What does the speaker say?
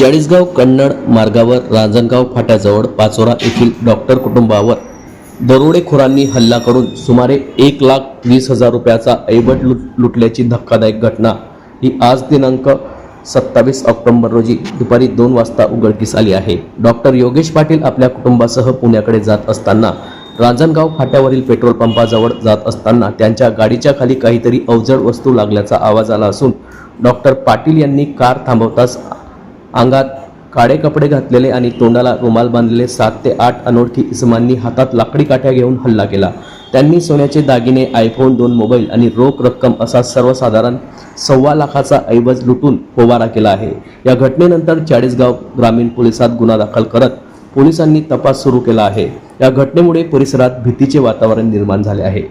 चाळीसगाव कन्नड मार्गावर रांजणगाव फाट्याजवळ पाचोरा येथील डॉक्टर कुटुंबावर दरोडेखोरांनी हल्ला करून सुमारे एक लाख वीस हजार रुपयाचा ऐवट लुट लुटल्याची धक्कादायक घटना. ही आज दिनांक सत्तावीस ऑक्टोंबर रोजी दुपारी दोन वाजता उघडकीस आली आहे. डॉक्टर योगेश पाटील आपल्या कुटुंबासह पुण्याकडे जात असताना रांजणगाव फाट्यावरील पेट्रोल पंपाजवळ जात असताना त्यांच्या गाडीच्या खाली काहीतरी अवजड वस्तू लागल्याचा आवाज आला असून डॉक्टर पाटील यांनी कार थांबवताच अंगात काळे कपडे घातलेले आणि तोंडाला रुमाल बांधलेले सात ते आठ अनोळखी इसमांनी हातात लाकडी काठ्या घेऊन हल्ला केला. त्यांनी सोन्याचे दागिने आयफोन दोन मोबाईल आणि रोख रक्कम असा सर्वसाधारण सव्वा लाखाचा ऐवज लुटून पोवारा केला आहे. या घटनेनंतर चाळीसगाव ग्रामीण पोलिसात गुन्हा दाखल करत पोलिसांनी तपास सुरू केला आहे. या घटनेमुळे परिसरात भीतीचे वातावरण निर्माण झाले आहे.